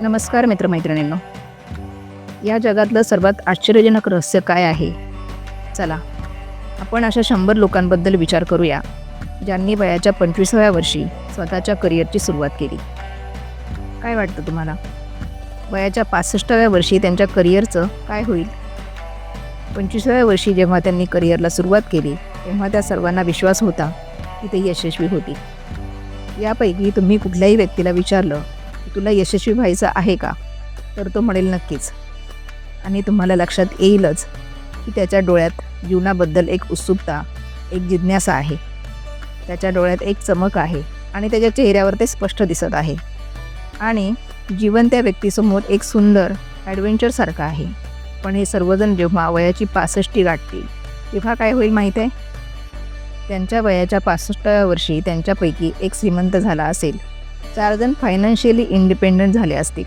नमस्कार मित्रमैत्रिणींनो. या जगातलं सर्वात आश्चर्यजनक रहस्य काय आहे? चला आपण अशा शंभर लोकांबद्दल विचार करूया ज्यांनी वयाच्या पंचवीसाव्या वर्षी स्वतःच्या करिअरची सुरुवात केली. काय वाटतं तुम्हाला? वयाच्या पासष्टाव्या वर्षी त्यांच्या करिअरचं काय होईल? पंचवीसाव्या वर्षी जेव्हा त्यांनी करिअरला सुरुवात केली तेव्हा त्या सर्वांना विश्वास होता की ते यशस्वी होतील. यापैकी तुम्ही कुठल्याही व्यक्तीला विचारलं तुला यशस्वी व्हायचं आहे का? तर तो म्हणेल नक्कीच. आणि तुम्हाला लक्षात येईलच की त्याच्या डोळ्यात जीवनाबद्दल एक उत्सुकता एक जिज्ञासा आहे. त्याच्या डोळ्यात एक चमक आहे आणि त्याच्या चेहऱ्यावर ते स्पष्ट दिसत आहे. आणि जीवन त्या व्यक्तीसमोर एक सुंदर ॲडव्हेंचरसारखं आहे. पण हे सर्वजण जेव्हा वयाची पासष्टी गाठतील तेव्हा काय होईल माहीत आहे? त्यांच्या वयाच्या पासष्टाव्या वर्षी त्यांच्यापैकी एक श्रीमंत झाला असेल. चारजण फायनान्शियली इंडिपेंडंट झाले असतील.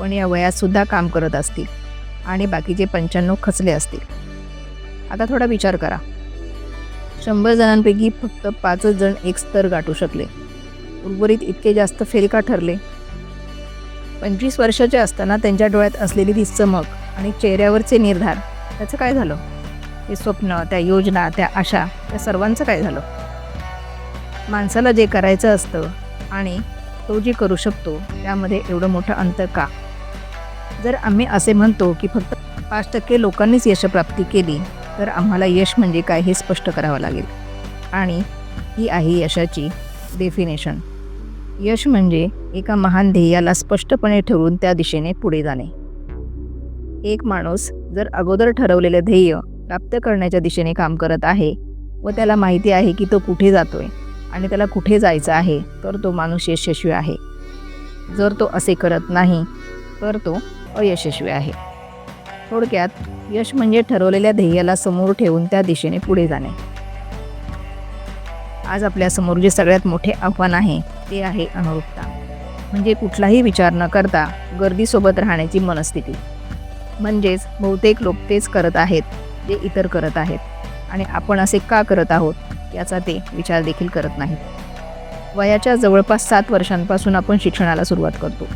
पण या वयातसुद्धा काम करत असतील. आणि बाकीचे पंच्याण्णव खचले असतील. आता थोडा विचार करा. शंभर जणांपैकी फक्त पाचच जण एक स्तर गाठू शकले. उर्वरित इतके जास्त फेल का ठरले. पंचवीस वर्षाचे असताना त्यांच्या डोळ्यात असलेली ती चमक आणि चेहऱ्यावरचे निर्धार त्याचं काय झालं? ते स्वप्न त्या योजना त्या आशा त्या सर्वांचं काय झालं? माणसाला जे करायचं असतं आणि तो जे करू शकतो त्यामध्ये एवढं मोठं अंतर का? जर आम्ही असे म्हणतो की फक्त पाच टक्के लोकांनीच यशप्राप्ती केली तर आम्हाला यश म्हणजे काय हे स्पष्ट करावं लागेल. आणि ही आहे यशाची डेफिनेशन यश म्हणजे एका महान ध्येयाला स्पष्टपणे ठरवून त्या दिशेने पुढे जाणे. एक माणूस जर अगोदर ठरवलेलं ध्येय प्राप्त करण्याच्या दिशेने काम करत आहे व त्याला माहिती आहे की तो कुठे जातोय आणि त्याला कुठे जायचं आहे तर तो माणूस यशस्वी आहे. जर तो असे करत नाही तर तो अयशस्वी आहे. थोडक्यात यश म्हणजे ठरवलेल्या ध्येयाला समोर ठेवून त्या दिशेने पुढे जाणे. आज आपल्यासमोर जे सगळ्यात मोठे आव्हान आहे ते आहे अनुरूपता म्हणजे कुठलाही विचार न करता गर्दीसोबत राहण्याची मनस्थिती. म्हणजेच बहुतेक लोक तेच करत आहेत जे इतर करत आहेत. आणि आपण असे का करत आहोत? याचा ते विचार देखील करत नाहीत. वयाच्या जवळपास सात वर्षांपासून आपण शिक्षणाला सुरुवात करतो.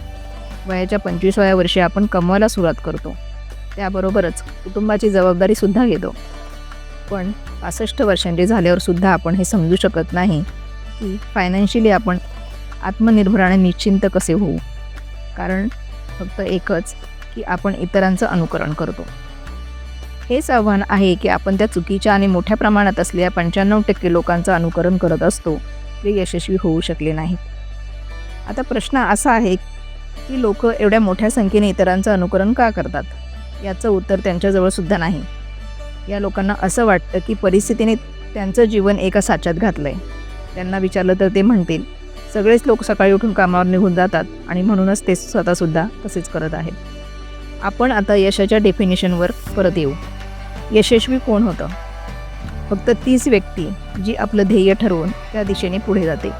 वयाच्या पंचवीसाव्या वर्षी आपण कमवायला सुरुवात करतो. त्याबरोबरच कुटुंबाची जबाबदारीसुद्धा घेतो. पण पासष्ट वर्षांचे झाल्यावरसुद्धा आपण हे समजू शकत नाही की फायनान्शियली आपण आत्मनिर्भर आणि निश्चिंत कसे होऊ. कारण फक्त एकच की आपण इतरांचं अनुकरण करतो. हेच आव्हान आहे की आपण त्या चुकीच्या आणि मोठ्या प्रमाणात असलेल्या पंच्याण्णव टक्के लोकांचं अनुकरण करत असतो. ते यशस्वी होऊ शकले नाही आता प्रश्न असा आहे की लोक एवढ्या मोठ्या संख्येने इतरांचं अनुकरण का करतात? याचं उत्तर त्यांच्याजवळ सुद्धा नाही. या लोकांना असं वाटतं की परिस्थितीने त्यांचं जीवन एका साच्यात घातलं आहे त्यांना विचारलं तर ते म्हणतील सगळेच लोक सकाळी उठून कामावर निघून जातात आणि म्हणूनच ते स्वतःसुद्धा तसेच करत आहेत. आपण आता यशाच्या डेफिनेशनवर परत येऊ. यशस्वी कोण होतं? फक्त तीच व्यक्ती जी आपलं ध्येय ठरवून त्या दिशेने पुढे जाते.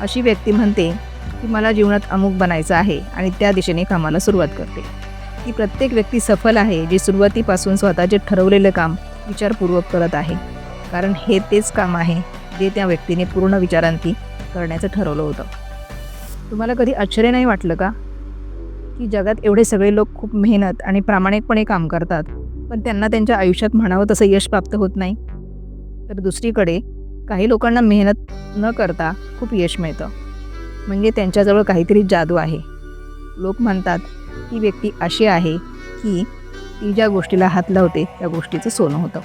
अशी व्यक्ती म्हणते की मला जीवनात अमुक बनायचं आहे आणि त्या दिशेने कामाला सुरुवात करते. ती प्रत्येक व्यक्ती सफल आहे जी सुरुवातीपासून स्वतःचे ठरवलेलं काम विचारपूर्वक करत आहे. कारण हे तेच काम आहे जे त्या व्यक्तीने पूर्ण विचारांती करण्याचं ठरवलं होतं. तुम्हाला कधी आश्चर्य नाही वाटलं का? की जगात एवढे सगळे लोक खूप मेहनत आणि प्रामाणिकपणे काम करतात. पण त्यांना त्यांच्या आयुष्यात म्हणावं तसं यश प्राप्त होत नाही. तर दुसरीकडे काही लोकांना मेहनत न करता खूप यश मिळतं. म्हणजे त्यांच्याजवळ काहीतरी जादू आहे. लोक म्हणतात ती व्यक्ती अशी आहे की ती ज्या गोष्टीला हात लावते त्या गोष्टीचं सोनं होतं.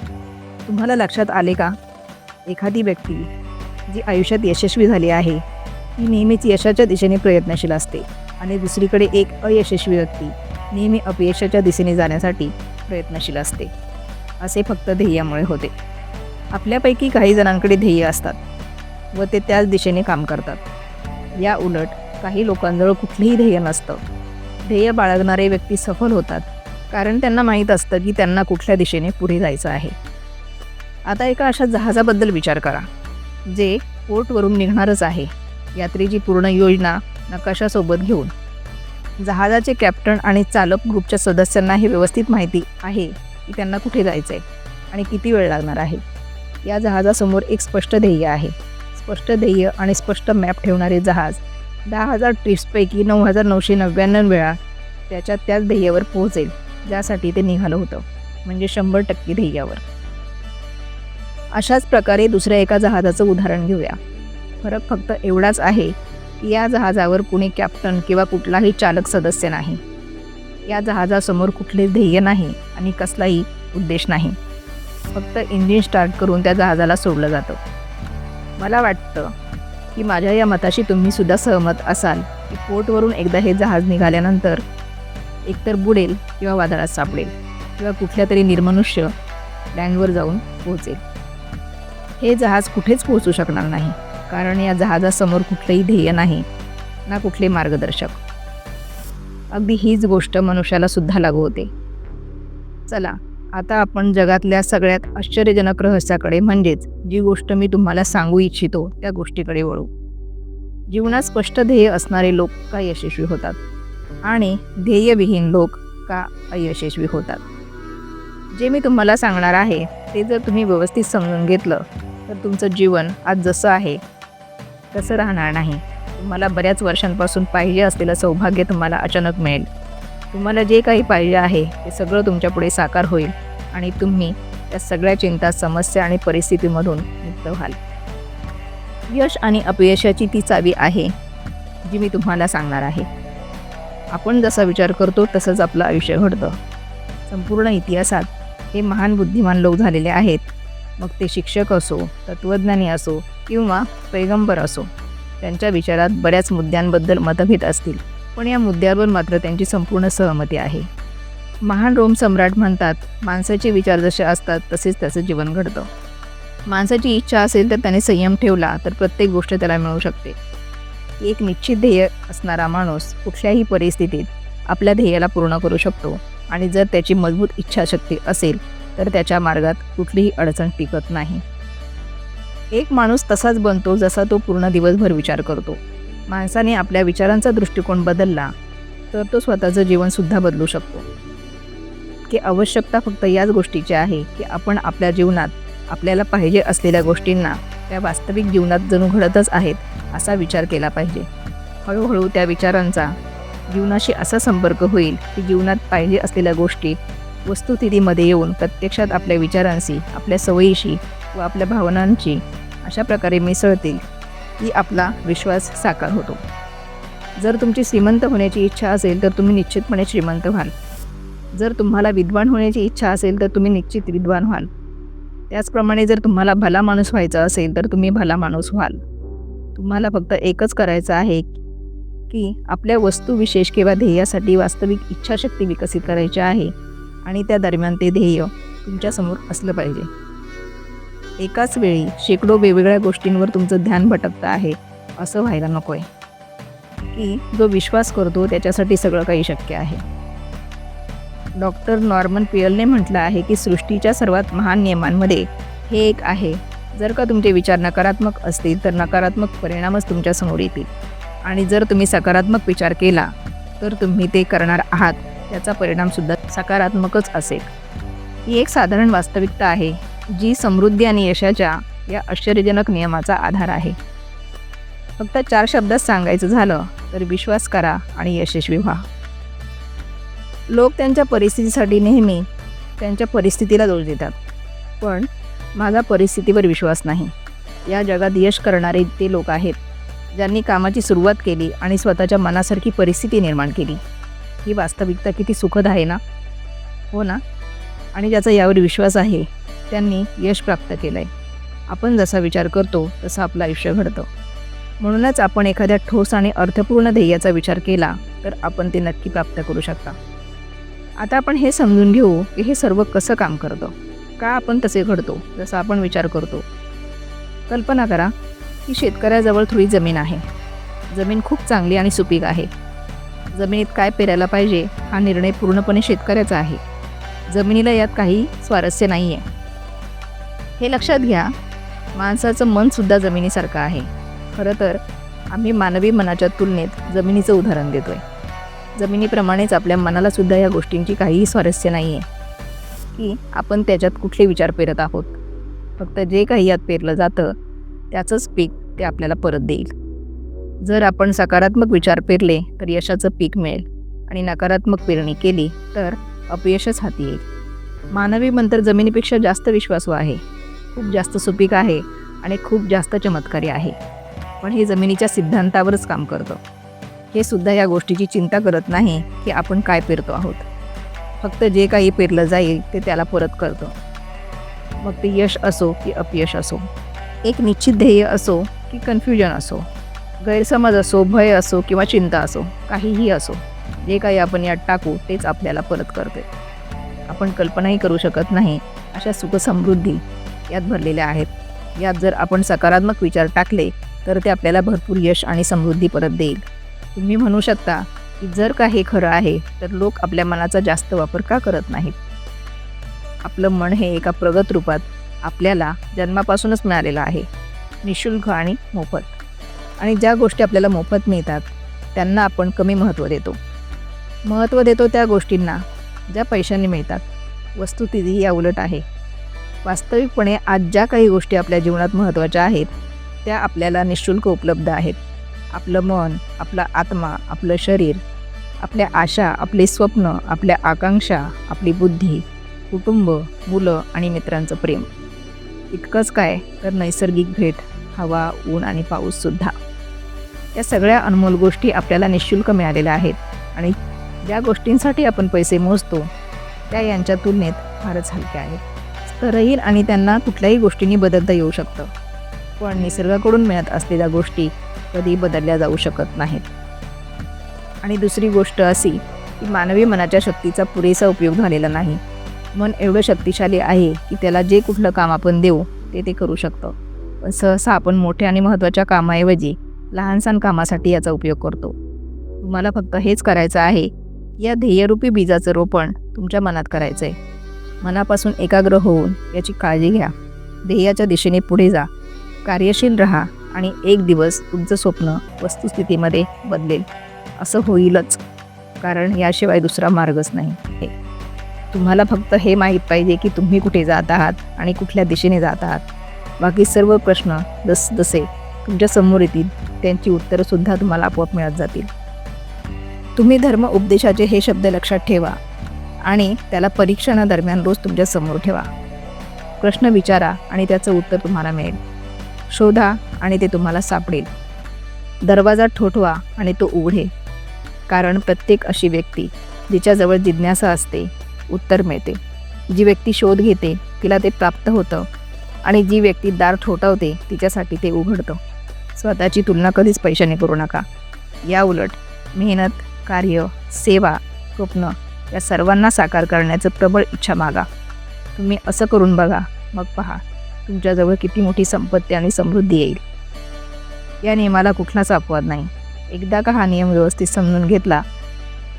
तुम्हाला लक्षात आले का? एखादी व्यक्ती जी आयुष्यात यशस्वी झाली आहे ती नेहमीच यशाच्या दिशेने प्रयत्नशील असते. आणि दुसरीकडे एक अयशस्वी व्यक्ती नेहमी अपयशाच्या दिशेने जाण्यासाठी प्रयत्नशील असते. असे फक्त ध्येयामुळे होते. आपल्यापैकी काही जणांकडे ध्येय असतात व ते त्याच दिशेने काम करतात. या उलट काही लोकांजवळ कुठलेही ध्येय नसतं. ध्येय बाळगणारे व्यक्ती सफल होतात कारण त्यांना माहीत असतं की त्यांना कुठल्या दिशेने पुढे जायचं आहे. आता एका अशा जहाजाबद्दल विचार करा जे पोर्टवरून निघणारच आहे. यात्रेची पूर्ण योजना नकाशासोबत घेऊन. जहाजाचे कॅप्टन आणि चालक ग्रुपच्या सदस्यांना हे व्यवस्थित माहिती आहे की त्यांना कुठे जायचं आहे आणि किती वेळ लागणार आहे. या जहाजासमोर एक स्पष्ट ध्येय आहे. स्पष्ट ध्येय आणि स्पष्ट मॅप ठेवणारे जहाज दहा हजार ट्रिप्सपैकी नऊ हजार नऊशे नव्याण्णव वेळा त्याच्या त्याच ध्येयावर पोहोचेल ज्यासाठी ते निघालं होतं म्हणजे शंभर टक्के ध्येयावर. अशाच प्रकारे दुसऱ्या एका जहाजाचं उदाहरण घेऊया. फरक फक्त एवढाच आहे या जहाजावर कुणी कॅप्टन किंवा कुठलाही चालक सदस्य नाही. या जहाजासमोर कुठले ध्येय नाही आणि कसलाही उद्देश नाही. फक्त इंजिन स्टार्ट करून त्या जहाजाला सोडलं जातं. मला वाटतं की माझ्या या मताशी तुम्ही सुद्धा सहमत असाल की पोर्टवरून एकदा हे जहाज निघाल्यानंतर एकतर बुडेल किंवा वादळात सापडेल किंवा कुठल्या तरी निर्मनुष्य लँडवर जाऊन पोहोचेल. हे जहाज कुठेच पोहोचू शकणार नाही. कारण या जहाजासमोर कुठलंही ध्येय नाही ना कुठले मार्गदर्शक. अगदी हीच गोष्ट मनुष्याला सुद्धा लागू होते. चला आता आपण जगातल्या सगळ्यात आश्चर्यजनक रहस्याकडे म्हणजेच जी गोष्ट मी तुम्हाला सांगू इच्छितो त्या गोष्टीकडे वळू. जीवनात स्पष्ट ध्येय असणारे लोक का यशस्वी होतात? आणि ध्येयविहीन लोक का अयशस्वी होतात? जे मी तुम्हाला सांगणार आहे ते जर तुम्ही व्यवस्थित समजून घेतलं तर तुमचं जीवन आज जसं आहे तसं राहणार नाही? तुम्हाला बऱ्याच वर्षांपासून पाहिजे असलेलं सौभाग्य तुम्हाला अचानक मिळेल. तुम्हाला जे काही पाहिजे आहे ते सगळं तुमच्यापुढे साकार होईल आणि तुम्ही त्या सगळ्या चिंता समस्या आणि परिस्थितीमधून मुक्त व्हाल. यश आणि अपयशाची ती चावी आहे जी मी तुम्हाला सांगणार आहे. आपण जसा विचार करतो तसंच आपलं आयुष्य घडतं. संपूर्ण इतिहासात हे महान बुद्धिमान लोक झालेले आहेत. मग ते शिक्षक असो तत्त्वज्ञानी असो किंवा पैगंबर असो त्यांच्या विचारात बऱ्याच मुद्द्यांबद्दल मतभेद असतील. पण या मुद्द्यावर मात्र त्यांची संपूर्ण सहमती आहे. महान रोम सम्राट म्हणतात माणसाचे विचार जसे असतात तसेच त्याचं जीवन घडतं. माणसाची इच्छा असेल तर त्याने संयम ठेवला तर प्रत्येक गोष्ट त्याला मिळू शकते. एक निश्चित ध्येय असणारा माणूस कुठल्याही परिस्थितीत आपल्या ध्येयाला पूर्ण करू शकतो आणि जर त्याची मजबूत इच्छाशक्ती असेल तर त्याच्या मार्गात कुठलीही अडचण टिकत नाही. एक माणूस तसाच बनतो जसा तो पूर्ण दिवसभर विचार करतो. माणसाने आपल्या विचारांचा दृष्टिकोन बदलला तर तो स्वतःचं जीवनसुद्धा बदलू शकतो. की आवश्यकता फक्त याच गोष्टीची आहे की आपण आपल्या जीवनात आपल्याला पाहिजे असलेल्या गोष्टींना त्या वास्तविक जीवनात जणू घडतच आहेत असा विचार केला पाहिजे. हळूहळू त्या विचारांचा जीवनाशी असा संपर्क होईल की जीवनात पाहिजे असलेल्या गोष्टी वस्तुस्थितीमध्ये येऊन प्रत्यक्षात आपल्या विचारांशी आपल्या सवयीशी व आपल्या भावनांची अशा प्रकारे मिसळतील की आपला विश्वास साकार होतो. जर तुमची श्रीमंत होण्याची इच्छा असेल तर तुम्ही निश्चितपणे श्रीमंत व्हाल. जर तुम्हाला विद्वान होण्याची इच्छा असेल तर तुम्ही निश्चित विद्वान व्हाल. त्याचप्रमाणे जर तुम्हाला भला माणूस व्हायचा असेल तर तुम्ही भला माणूस व्हाल. तुम्हाला फक्त एकच करायचं आहे की आपल्या वस्तू विशेष किंवा ध्येयासाठी वास्तविक इच्छाशक्ती विकसित करायची आहे. आणि त्या दरम्यान ते ध्येय तुमच्यासमोर असलं पाहिजे. एकाच वेळी शेकडो वेगवेगळ्या गोष्टींवर तुमचं ध्यान भटकतं आहे असं व्हायला नको आहे की जो विश्वास करतो त्याच्यासाठी सगळं काही शक्य आहे. डॉक्टर नॉर्मन पियलने म्हटलं आहे की सृष्टीच्या सर्वात महान नियमांमध्ये हे एक आहे. जर का तुमचे विचार नकारात्मक असतील तर नकारात्मक परिणामच तुमच्यासमोर येतील. आणि जर तुम्ही सकारात्मक विचार केला तर तुम्ही ते करणार आहात. त्याचा परिणामसुद्धा सकारात्मकच असेल. ही एक साधारण वास्तविकता आहे जी समृद्धी आणि यशाच्या या आश्चर्यजनक नियमाचा आधार आहे. फक्त चार शब्दात सांगायचं झालं तर विश्वास करा आणि यशस्वी व्हा. लोक त्यांच्या परिस्थितीसाठी नेहमी त्यांच्या परिस्थितीला दोष देतात पण माझा परिस्थितीवर विश्वास नाही. या जगात यश करणारे ते लोक आहेत ज्यांनी कामाची सुरुवात केली आणि स्वतःच्या मनासारखी परिस्थिती निर्माण केली. ही वास्तविकता किती सुखद आहे ना? हो ना? आणि ज्याचा यावर विश्वास आहे त्यांनी यश प्राप्त केलं आहे आपण जसा विचार करतो तसं आपलं आयुष्य घडतं. म्हणूनच आपण एखाद्या ठोस आणि अर्थपूर्ण ध्येयाचा विचार केला तर आपण ते नक्की प्राप्त करू शकता. आता आपण हे समजून घेऊ की हे सर्व कसं काम करतं? का आपण तसे घडतो जसं आपण विचार करतो? कल्पना करा की शेतकऱ्याजवळ थोडी जमीन आहे. जमीन खूप चांगली आणि सुपीक आहे. जमिनीत काय पेरायला पाहिजे हा निर्णय पूर्णपणे शेतकऱ्याचा आहे. जमिनीला यात काही स्वारस्य नाही आहे हे लक्षात घ्या माणसाचं मनसुद्धा जमिनीसारखं आहे. खरं तर आम्ही मानवी मनाच्या तुलनेत जमिनीचं उदाहरण देतो आहे जमिनीप्रमाणेच आपल्या मनालासुद्धा या गोष्टींची काहीही स्वारस्य नाही आहे की आपण त्याच्यात कुठले विचार पेरत आहोत. फक्त जे काही यात पेरलं जातं त्याचंच पीक ते आपल्याला परत देईल. जर आपण सकारात्मक विचार पेरले तर यशाचं पीक मिळेल. आणि नकारात्मक पेरणी केली तर अपयशच हाती येईल. मानवी मंत्र जमिनीपेक्षा जास्त विश्वासू आहे. खूप जास्त सुपीक आहे आणि खूप जास्त चमत्कारी आहे. पण हे जमिनीच्या सिद्धांतावरच काम करतं. हे सुद्धा या गोष्टीची चिंता करत नाही की आपण काय पेरतो आहोत. फक्त जे काही पेरलं जाईल ते त्याला परत करतं. मग ते यश असो की अपयश असो. एक निश्चित ध्येय असो की कन्फ्युजन असो. गैरसमज असो भय असो किंवा चिंता असो काहीही असो जे काही आपण यात टाकू तेच आपल्याला परत करते. आपण कल्पनाही करू शकत नाही अशा सुखसमृद्धी यात भरलेल्या आहेत. यात जर आपण सकारात्मक विचार टाकले तर ते आपल्याला भरपूर यश आणि समृद्धी परत देईल. तुम्ही म्हणू शकता की जर का हे खरं आहे तर लोक आपल्या मनाचा जास्त वापर का करत नाहीत? आपलं मन हे एका प्रगत रूपात आपल्याला जन्मापासूनच मिळालेलं आहे. निशुल्क आणि मोफत. आणि ज्या गोष्टी आपल्याला मोफत मिळतात त्यांना आपण कमी महत्त्व देतो. महत्त्व देतो त्या गोष्टींना ज्या पैशांनी मिळतात. वस्तुस्थिती या उलट आहे. वास्तविकपणे आज ज्या काही गोष्टी आपल्या जीवनात महत्त्वाच्या आहेत त्या आपल्याला निशुल्क उपलब्ध आहेत. आपलं मन आपला आत्मा आपलं शरीर आपल्या आशा आपले स्वप्न आपल्या आकांक्षा आपली बुद्धी कुटुंब मुलं आणि मित्रांचं प्रेम. इतकंच काय तर नैसर्गिक भेट हवा ऊन आणि पाऊससुद्धा या सगळ्या अनमोल गोष्टी आपल्याला निशुल्क मिळालेल्या आहेत. आणि ज्या गोष्टींसाठी आपण पैसे मोजतो त्या यांच्या तुलनेत फारच हलक्या आहेत. स्तरहीन आणि त्यांना कुठल्याही गोष्टींनी बदलता येऊ शकतं. पण निसर्गाकडून मिळत असलेल्या गोष्टी कधी बदलल्या जाऊ शकत नाहीत. आणि दुसरी गोष्ट अशी की मानवी मनाच्या शक्तीचा पुरेसा उपयोग झालेला नाही. मन एवढं शक्तिशाली आहे की त्याला जे कुठलं काम आपण देऊ ते ते करू शकतं. पण सहसा आपण मोठ्या आणि महत्त्वाच्या कामाऐवजी लहानसहान कामासाठी याचा उपयोग करतो. तुम्हाला फक्त हेच करायचं आहे. या ध्येयरूपी बीजाचं रोपण तुमच्या मनात करायचं आहे मनापासून एकाग्र होऊन याची काळजी घ्या. ध्येयाच्या दिशेने पुढे जा. कार्यशील राहा आणि एक दिवस तुमचं स्वप्न वस्तुस्थितीमध्ये बदलेल. असं होईलच. कारण याशिवाय दुसरा मार्गच नाही हे तुम्हाला फक्त हे माहीत पाहिजे की तुम्ही कुठे जात आहात आणि कुठल्या दिशेने जात आहात. बाकी सर्व प्रश्न जसजसे तुमच्यासमोर येतील त्यांची उत्तरंसुद्धा तुम्हाला आपोआप मिळत जातील. तुम्ही धर्म उपदेशाचे हे शब्द लक्षात ठेवा आणि त्याला परीक्षणादरम्यान रोज तुमच्यासमोर ठेवा. प्रश्न विचारा आणि त्याचं उत्तर तुम्हाला मिळेल. शोधा आणि ते तुम्हाला सापडेल. दरवाजा ठोठवा आणि तो उघडेल कारण प्रत्येक अशी व्यक्ती जिच्याजवळ जिज्ञासा असते उत्तर मिळते. जी व्यक्ती शोध घेते तिला ते प्राप्त होतं आणि जी व्यक्ती दार ठोठावते तिच्यासाठी ते उघडतं. स्वतःची तुलना कधीच पैशाने करू नका. या उलट मेहनत कार्य सेवा स्वप्न या सर्वांना साकार करण्याचं प्रबळ इच्छा मागा. तुम्ही असं करून बघा मग पहा तुमच्याजवळ किती मोठी संपत्ती आणि समृद्धी येईल. या नियमाला कुठलाच अपवाद नाही. एकदा का हा नियम व्यवस्थित समजून घेतला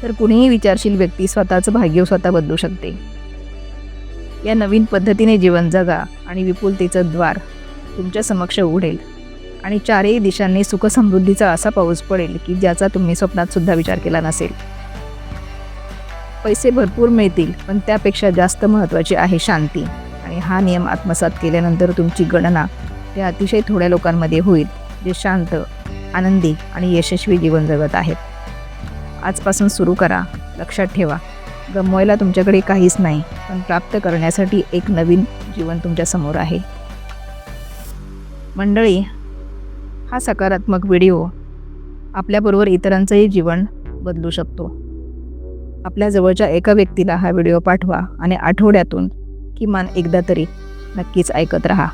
तर कुणीही विचारशील व्यक्ती स्वतःचं भाग्य स्वतः बदलू शकते. या नवीन पद्धतीने जीवन जगा आणि विपुलतेचं द्वार तुमच्या समक्ष उघडेल. आणि चारही दिशांनी सुखसमृद्धीचा असा पाऊस पडेल की ज्याचा तुम्ही स्वप्नात सुद्धा विचार केला नसेल. पैसे भरपूर मिळतील पण त्यापेक्षा जास्त महत्त्वाची आहे शांती. आणि हा नियम आत्मसात केल्यानंतर तुमची गणना ते अतिशय थोड्या लोकांमध्ये होईल जे शांत आनंदी आणि यशस्वी जीवन जगत आहेत. आजपासून सुरू करा लक्षात ठेवा. गमवायला तुमच्याकडे काहीच नाही पण प्राप्त करण्यासाठी एक नवीन जीवन तुमच्यासमोर आहे. मंडळी हा सकारात्मक व्हिडिओ आपल्याबरोबर इतरांचंही जीवन बदलू शकतो. आपल्या जवळच्या एका व्यक्तीला हा व्हिडिओ पाठवा आणि आठवड्यातून किमान एकदा तरी नक्कीच ऐकत राहा.